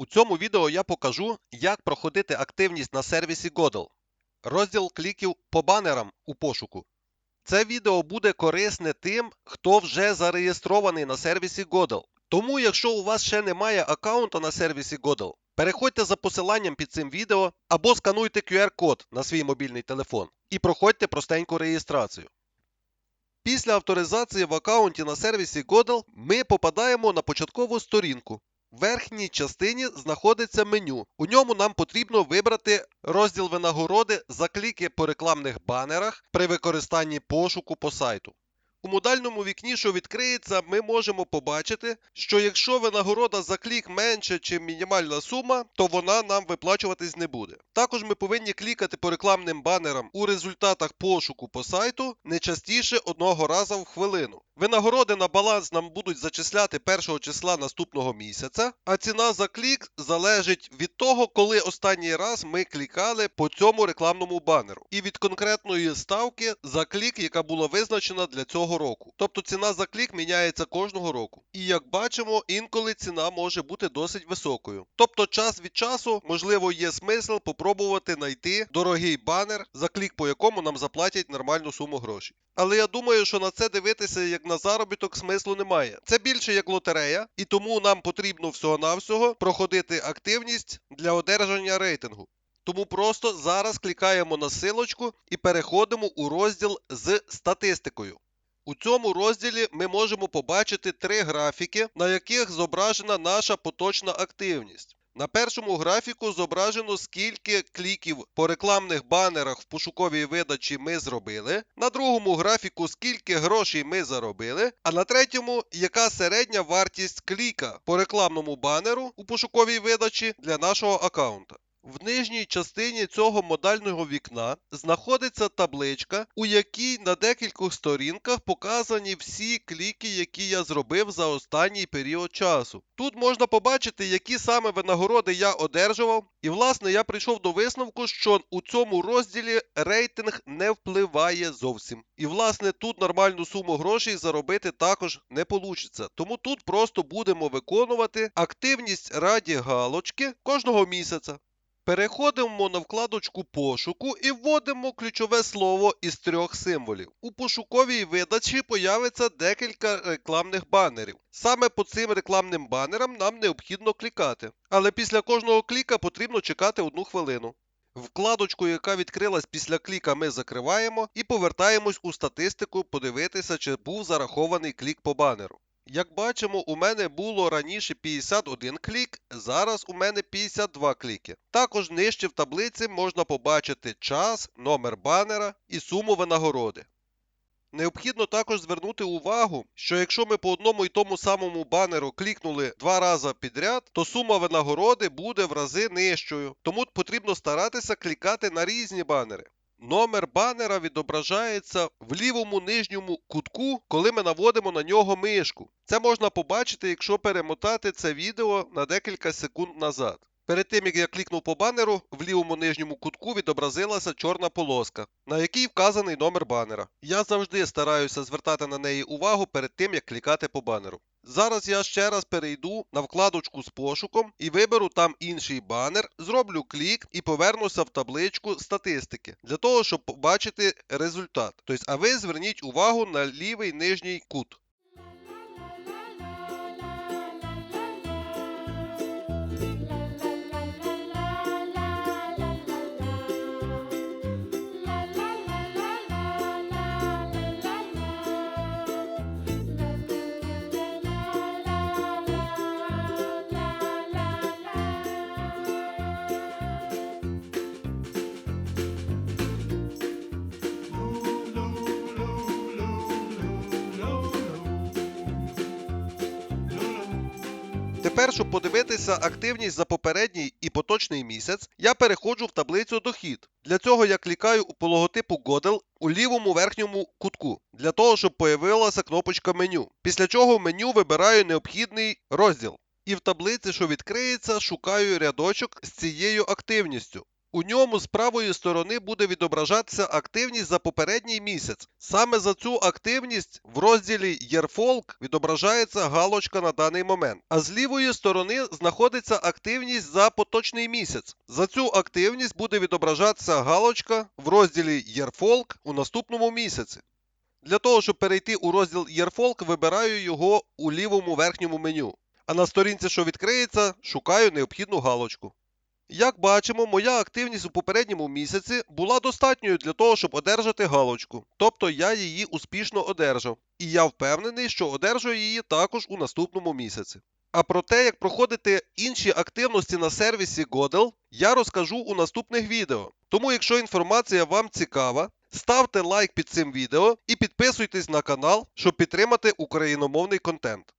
У цьому відео я покажу, як проходити активність на сервісі Godel. Розділ кліків по банерам у пошуку. Це відео буде корисне тим, хто вже зареєстрований на сервісі Godel. Тому, якщо у вас ще немає аккаунта на сервісі Godel, переходьте за посиланням під цим відео або скануйте QR-код на свій мобільний телефон і проходьте простеньку реєстрацію. Після авторизації в аккаунті на сервісі Godel ми попадаємо на початкову сторінку. В верхній частині знаходиться меню. У ньому нам потрібно вибрати розділ винагороди за кліки по рекламних банерах при використанні пошуку по сайту. У модальному вікні, що відкриється, ми можемо побачити, що якщо винагорода за клік менше, чи мінімальна сума, то вона нам виплачуватись не буде. Також ми повинні клікати по рекламним банерам у результатах пошуку по сайту не частіше одного разу в хвилину. Винагороди на баланс нам будуть зачисляти першого числа наступного місяця, а ціна за клік залежить від того, коли останній раз ми клікали по цьому рекламному банеру, і від конкретної ставки за клік, яка була визначена для цього року. Тобто ціна за клік міняється кожного року. І як бачимо, інколи ціна може бути досить високою. Тобто, час від часу, можливо, є смисл попробувати знайти дорогий банер, за клік по якому нам заплатять нормальну суму грошей. Але я думаю, що на це дивитися як на заробіток смислу немає. Це більше як лотерея, і тому нам потрібно всього-навсього проходити активність для одержання рейтингу. Тому просто зараз клікаємо на силочку і переходимо у розділ з статистикою. У цьому розділі ми можемо побачити три графіки, на яких зображена наша поточна активність. На першому графіку зображено, скільки кліків по рекламних банерах в пошуковій видачі ми зробили. На другому графіку, скільки грошей ми заробили. А на третьому, яка середня вартість кліка по рекламному банеру у пошуковій видачі для нашого аккаунта. В нижній частині цього модального вікна знаходиться табличка, у якій на декількох сторінках показані всі кліки, які я зробив за останній період часу. Тут можна побачити, які саме винагороди я одержував, і власне я прийшов до висновку, що у цьому розділі рейтинг не впливає зовсім. І власне тут нормальну суму грошей заробити також не вийде. Тому тут просто будемо виконувати активність раді галочки кожного місяця. Переходимо на вкладочку пошуку і вводимо ключове слово із трьох символів. У пошуковій видачі появиться декілька рекламних банерів. Саме по цим рекламним банерам нам необхідно клікати. Але після кожного кліка потрібно чекати одну хвилину. Вкладочку, яка відкрилась після кліка, ми закриваємо і повертаємось у статистику подивитися, чи був зарахований клік по банеру. Як бачимо, у мене було раніше 51 клік, зараз у мене 52 кліки. Також нижче в таблиці можна побачити час, номер банера і суму винагороди. Необхідно також звернути увагу, що якщо ми по одному і тому самому банеру клікнули два рази підряд, то сума винагороди буде в рази нижчою, тому потрібно старатися клікати на різні банери. Номер банера відображається в лівому нижньому кутку, коли ми наводимо на нього мишку. Це можна побачити, якщо перемотати це відео на декілька секунд назад. Перед тим як я клікнув по банеру, в лівому нижньому кутку відобразилася чорна полоска, на якій вказаний номер банера. Я завжди стараюся звертати на неї увагу перед тим як клікати по банеру. Зараз я ще раз перейду на вкладочку з пошуком і виберу там інший банер, зроблю клік і повернуся в табличку статистики для того, щоб побачити результат. Тобто, а ви зверніть увагу на лівий нижній кут. Тепер, щоб подивитися активність за попередній і поточний місяць, я переходжу в таблицю дохід. Для цього я клікаю по логотипу Godel у лівому верхньому кутку, для того, щоб появилася кнопочка меню. Після чого в меню вибираю необхідний розділ. І в таблиці, що відкриється, шукаю рядочок з цією активністю. У ньому з правої сторони буде відображатися активність за попередній місяць. Саме за цю активність в розділі Yearfolk відображається галочка на даний момент. А з лівої сторони знаходиться активність за поточний місяць. За цю активність буде відображатися галочка в розділі Yearfolk у наступному місяці. Для того, щоб перейти у розділ Yearfolk, вибираю його у лівому верхньому меню. А на сторінці, що відкриється, шукаю необхідну галочку. Як бачимо, моя активність у попередньому місяці була достатньою для того, щоб одержати галочку. Тобто я її успішно одержав. І я впевнений, що одержу її також у наступному місяці. А про те, як проходити інші активності на сервісі Godel, я розкажу у наступних відео. Тому, якщо інформація вам цікава, ставте лайк під цим відео і підписуйтесь на канал, щоб підтримати україномовний контент.